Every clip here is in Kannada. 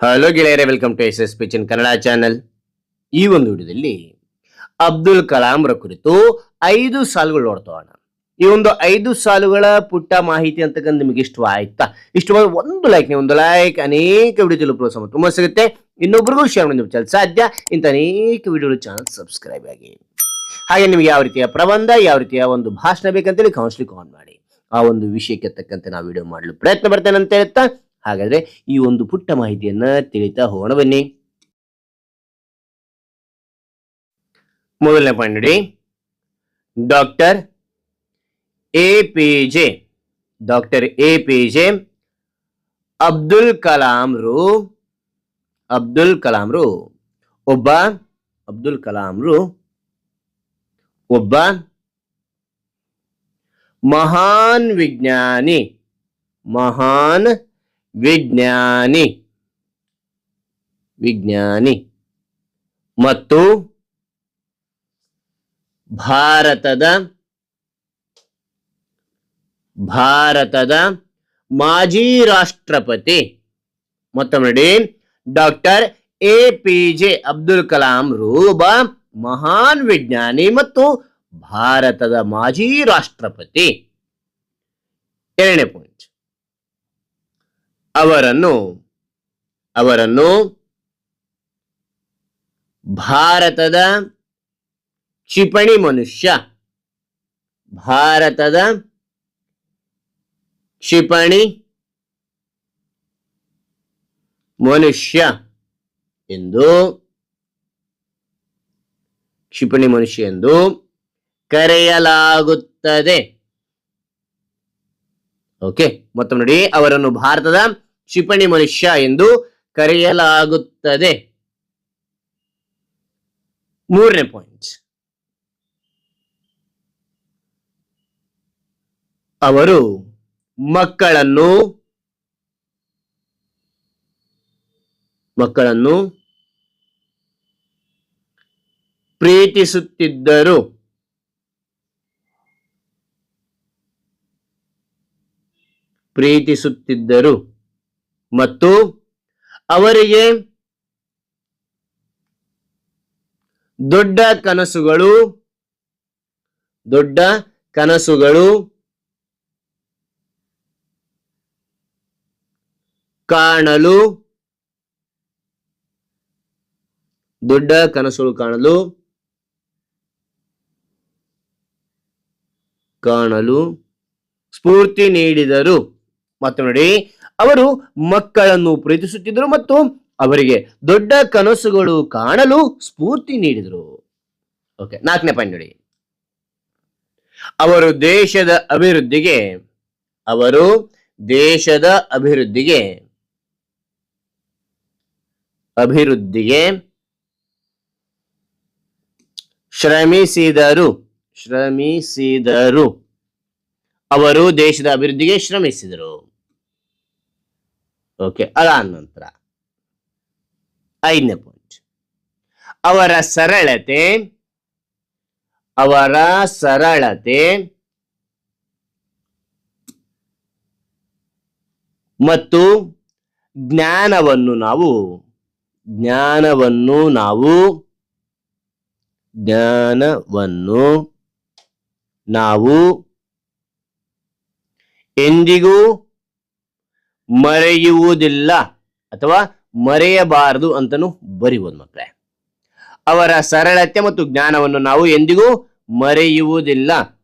ಹಲೋ ಗೆಳೆಯರೆ ವೆಲ್ಕಮ್ ಟು ಎಸ್ ಎಸ್ ಪಿಚನ್ ಕನ್ನಡ ಚಾನೆಲ್ ಈ ಒಂದು ವಿಡಿಯೋದಲ್ಲಿ ಅಬ್ದುಲ್ ಕಲಾಂರ ಕುರಿತು ಐದು ಸಾಲುಗಳು ನೋಡ್ತೋಣ ಈ ಒಂದು ಐದು ಸಾಲುಗಳ ಪುಟ್ಟ ಮಾಹಿತಿ ಅಂತಕ್ಕಂಥ ನಿಮಗೆ ಇಷ್ಟ ಆಯ್ತಾ? ಇಷ್ಟವಾದ ಒಂದು ಲೈಕ್ ನೀವು ಒಂದು ಲೈಕ್ ಅನೇಕ ವಿಡಿಯೋ ತಲುಪುವ ಸಮ ತುಂಬ ಸಿಗುತ್ತೆ. ಇನ್ನೊಬ್ರಿಗೂ ಶೇರ್ ಮಾಡಿ ನಿಮ್ಮ ಚಾನಲ್ ಸಾಧ್ಯ. ಇಂಥ ಅನೇಕ ವಿಡಿಯೋಗಳು ಚಾನಲ್ ಸಬ್ಸ್ಕ್ರೈಬ್ ಆಗಿ. ಹಾಗೆ ನಿಮಗೆ ಯಾವ ರೀತಿಯ ಪ್ರಬಂಧ, ಯಾವ ರೀತಿಯ ಒಂದು ಭಾಷಣ ಬೇಕಂತೇಳಿ ಕೌನ್ಸ್ಲಿಕ್ ಆನ್ ಮಾಡಿ. ಆ ಒಂದು ವಿಷಯಕ್ಕೆ ತಕ್ಕಂತೆ ನಾವು ವಿಡಿಯೋ ಮಾಡಲು ಪ್ರಯತ್ನ ಬರ್ತೇನೆ ಅಂತ ಹೇಳ್ತಾ ಹಾಗಾದ್ರೆ ಈ ಒಂದು ಪುಟ್ಟ ಮಾಹಿತಿಯನ್ನ ತಿಳಿತಾ ಹೋಗೋಣ ಬನ್ನಿ. ಮೊದಲನೇ ಪಾಯಿಂಟ್ ನೋಡಿ. Doctor A P J doctor A P J Abdul ಕಲಾಂರು Abdul ಕಲಾಂರು ಒಬ್ಬ ಅಬ್ದುಲ್ ಕಲಾಂರು ಒಬ್ಬ ಮಹಾನ್ ವಿಜ್ಞಾನಿ, ಮಹಾನ್ ವಿಜ್ಞಾನಿ. ವಿಜ್ಞಾನಿ. ಮತ್ತು ಭಾರತದ ಭಾರತದ ಮಾಜಿ ರಾಷ್ಟ್ರಪತಿ ಮತ್ತೊಮ್ಮೆ ನೋಡಿ. Doctor A P J Abdul Kalam ಒಬ್ಬ ಮಹಾನ್ ವಿಜ್ಞಾನಿ ಮತ್ತು ಭಾರತದ ಮಾಜಿ ರಾಷ್ಟ್ರಪತಿ. ಎರಡನೇ ಪಾಯಿಂಟ್ ಅವರನ್ನು ಅವರನ್ನು ಭಾರತದ ಕ್ಷಿಪಣಿ ಮನುಷ್ಯ ಭಾರತದ ಕ್ಷಿಪಣಿ ಮನುಷ್ಯ ಎಂದು ಕ್ಷಿಪಣಿ ಮನುಷ್ಯ ಎಂದು ಕರೆಯಲಾಗುತ್ತದೆ. ಓಕೆ ಮತ್ತೊಮ್ಮೆ ನೋಡಿ, ಅವರನ್ನು ಭಾರತದ ಕ್ಷಿಪಣಿ ಮನುಷ್ಯ ಎಂದು ಕರೆಯಲಾಗುತ್ತದೆ. ಮೂರನೇ ಪಾಯಿಂಟ್ ಅವರು ಮಕ್ಕಳನ್ನು ಮಕ್ಕಳನ್ನು ಪ್ರೀತಿಸುತ್ತಿದ್ದರು. ಪ್ರೀತಿಸುತ್ತಿದ್ದರು. ಮತ್ತು ಅವರಿಗೆ ದೊಡ್ಡ ಕನಸುಗಳು ದೊಡ್ಡ ಕನಸುಗಳು ಕಾಣಲು ದೊಡ್ಡ ಕನಸುಗಳು ಕಾಣಲು ಕಾಣಲು ಸ್ಫೂರ್ತಿ ನೀಡಿದರು. ಮತ್ತು ನೋಡಿ. ಅವರು ಮಕ್ಕಳನ್ನು ಪ್ರೀತಿಸುತ್ತಿದ್ದರು ಮತ್ತು ಅವರಿಗೆ ದೊಡ್ಡ ಕನಸುಗಳು ಕಾಣಲು ಸ್ಫೂರ್ತಿ ನೀಡಿದರು. ಓಕೆ, ನಾಲ್ಕನೇ ಪಾಯಿಂಟ್ ನೋಡಿ. ಅವರು ದೇಶದ ಅಭಿವೃದ್ಧಿಗೆ, ಅವರು ದೇಶದ ಅಭಿವೃದ್ಧಿಗೆ ಅಭಿವೃದ್ಧಿಗೆ ಶ್ರಮಿಸಿದರು ಶ್ರಮಿಸಿದರು. ಅವರು ದೇಶದ ಅಭಿವೃದ್ಧಿಗೆ ಶ್ರಮಿಸಿದರು. ಓಕೆ ಅದಾದ ನಂತರ ಐದನೇ ಪಾಯಿಂಟ್ ಅವರ ಸರಳತೆ ಅವರ ಸರಳತೆ ಮತ್ತು ಜ್ಞಾನವನ್ನು ನಾವು ಜ್ಞಾನವನ್ನು ನಾವು ಜ್ಞಾನವನ್ನು ನಾವು ಎಂದಿಗೂ ಮರೆಯುವುದಿಲ್ಲ ಅಥವಾ ಮರೆಯಬಾರದು ಅಂತನೂ ಬರಿಬೋದು ಮಕ್ಕಳೇ. ಅವರ ಸರಳತೆ ಮತ್ತು ಜ್ಞಾನವನ್ನು ನಾವು ಎಂದಿಗೂ ಮರೆಯುವುದಿಲ್ಲ.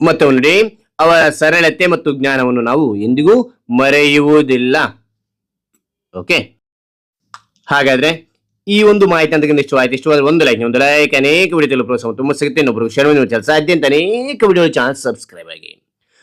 ಮತ್ತು ನೋಡಿ, ಅವರ ಸರಳತೆ ಮತ್ತು ಜ್ಞಾನವನ್ನು ನಾವು ಎಂದಿಗೂ ಮರೆಯುವುದಿಲ್ಲ. ಓಕೆ? ಹಾಗಾದ್ರೆ ಈ ಒಂದು ಮಾಹಿತಿ ಅಂತ ಇಷ್ಟ ಆಯ್ತು ಇಷ್ಟವಾದ ಒಂದು ಲೈಕ್ ಒಂದು ಲೈಕ್ ಅನೇಕ ವಿಡಿಯೋ ತಲುಪುವ ತುಂಬ ಸಿಗುತ್ತೆ. ಇನ್ನೊಬ್ರು ಶೇರ್ ಮಾಡಿ ಕೆಲಸ ಸಾಧ್ಯ ಅಂತ ಅನೇಕ ವಿಡಿಯೋ ಚಾನಲ್ ಸಬ್ಸ್ಕ್ರೈಬ್ ಆಗಿ.